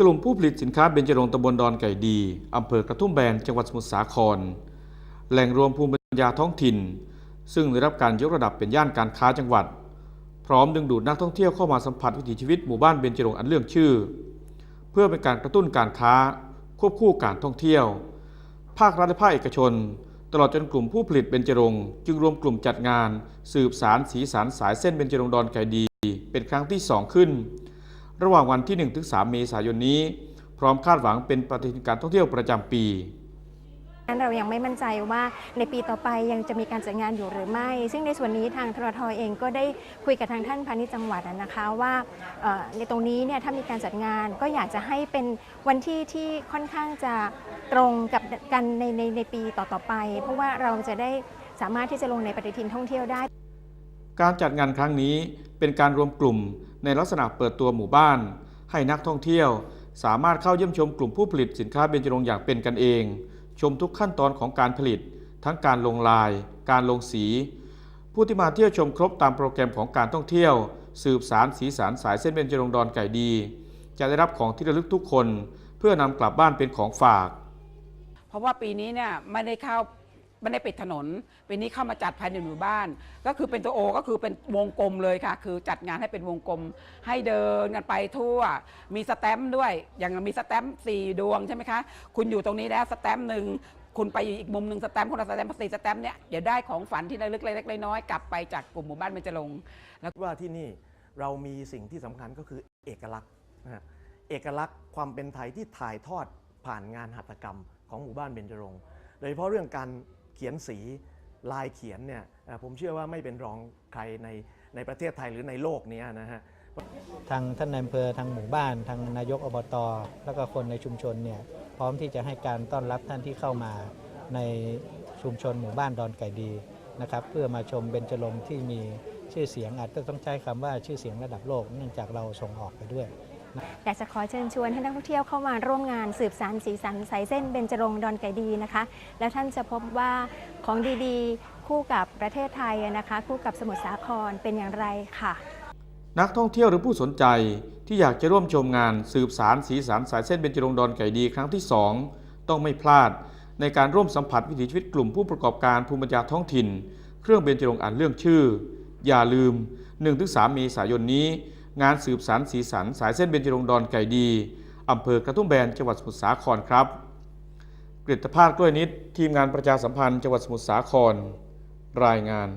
กลุ่มผู้ผลิตสินค้าเบญจรงค์ตำบลดอนไก่ดี อำเภอกระทุ่มแบน จังหวัดสมุทรสาคร แหล่งรวมภูมิปัญญาท้องถิ่น ซึ่งได้รับการยกระดับเป็นย่านการค้าจังหวัด พร้อมดึงดูดนักท่องเที่ยวเข้ามาสัมผัสวิถีชีวิตหมู่บ้านเบญจรงค์อันเรื่องชื่อ เพื่อเป็นการกระตุ้นการค้า ควบคู่การท่องเที่ยว ภาครัฐและภาคเอกชน ตลอดจนกลุ่มผู้ผลิตเบญจรงค์จึงรวมกลุ่มจัดงาน สืบสารสีสันสายเส้นเบญจรงค์ดอนไก่ดี เป็นครั้งที่สองขึ้น ระหว่างวันที่ 1-3 เมษายนนี้ พร้อมคาดหวังเป็นปฏิทินการท่องเที่ยวประจำปีนั้นเรายังไม่มั่นใจว่าในปีต่อไปยังจะมีการจัดงานอยู่หรือไม่ ซึ่งในส่วนนี้ทางทรทเองก็ได้คุยกับทางท่านพาณิชย์จังหวัดนะคะว่าในตรงนี้เนี่ยถ้ามีการจัดงานก็อยากจะให้เป็นวันที่ที่ค่อนข้างจะตรงกับกันในในในปีต่อๆไป เพราะว่าเราจะได้สามารถที่จะลงในปฏิทินท่องเที่ยวได้ การจัดงานครั้งนี้เป็นการรวมกลุ่มในลักษณะเปิดตัวหมู่บ้าน ให้นักท่องเที่ยวสามารถเข้าเยี่ยมชมกลุ่มผู้ผลิตสินค้าเบญจรงค์อย่างเป็นกันเอง ชมทุกขั้นตอนของการผลิต ทั้งการลงลาย การลงสี ผู้ที่มาเที่ยวชมครบตามโปรแกรมของการท่องเที่ยว สืบสารสีสันสายเส้นเบญจรงค์ดอนไก่ดี จะได้รับของที่ระลึกทุกคน เพื่อนำกลับบ้านเป็นของฝาก เพราะว่าปีนี้เนี่ยไม่ได้เข้า ไม่ได้ปิดถนนปีนี้เข้ามาจัดภายในหมู่บ้าน ก็คือเป็นตัวโอก็คือเป็นวงกลมเลยค่ะ คือจัดงานให้เป็นวงกลม ให้เดินกันไปทั่ว มีสแตมป์ด้วย อย่างมีสแตมป์สี่ดวงใช่ไหมคะ คุณอยู่ตรงนี้แล้วสแตมป์หนึ่งคุณไปอีกมุมหนึ่งสแตมป์คนละสแตมป์สี่สแตมป์เนี่ยเดี๋ยวได้ของฝันที่ระลึกเล็กๆน้อยๆกลับไปจากกลุ่มหมู่บ้านเบญจรงค์ว่าที่นี่เรามีสิ่งที่สำคัญก็คือเอกลักษณ์นะฮะเอกลักษณ์ความเป็นไทยที่ถ่ายทอดผ่านงานหัตถกรรมของหมู่บ้านเบญจรงค์โดยเฉพาะเรื่องการ เขียนสีลายเขียนเนี่ยผมเชื่อว่าไม่เป็นรองใครในในประเทศไทยหรือในโลกนี้นะฮะทางท่านนายอำเภอทางหมู่บ้าน ทางนายกอบตแล้วก็คนในชุมชนเนี่ยพร้อมที่จะให้การต้อนรับท่านที่เข้ามาในชุมชนหมู่บ้านดอนไก่ดีนะครับเพื่อมาชมเบญจรงที่มีชื่อเสียงอาจจะต้องใช้คำว่าชื่อเสียงระดับโลกเนื่องจากเราส่งออกไปด้วย อยากจะขอเชิญชวนให้นักท่องเที่ยวเข้ามาร่วมงานสืบสารสีสันสายเส้นเบญจรงค์ดอนไก่ดีนะคะ แล้วท่านจะพบว่าของดีๆ คู่กับประเทศไทยนะคะ คู่กับสมุทรสาครเป็นอย่างไรค่ะ นักท่องเที่ยวหรือผู้สนใจที่อยากจะร่วมชมงานสืบสารสีสันสายเส้นเบญจรงค์ดอนไก่ดีครั้งที่ 2 ต้องไม่พลาด ในการร่วมสัมผัสวิถีชีวิตกลุ่มผู้ประกอบการภูมิปัญญาท้องถิ่น เครื่องเบญจรงค์อ่านเรื่องชื่อ อย่าลืม 1-3 เมษายนนี้ งานสืบสารสีสัน สายเส้นเบญจรงดอนไก่ดีอำเภอกระทุ่มแบนจังหวัดสมุทรสาครครับกฤตภาคกล้วยนิดทีมงานประชาสัมพันธ์จังหวัดสมุทรสาคร รายงาน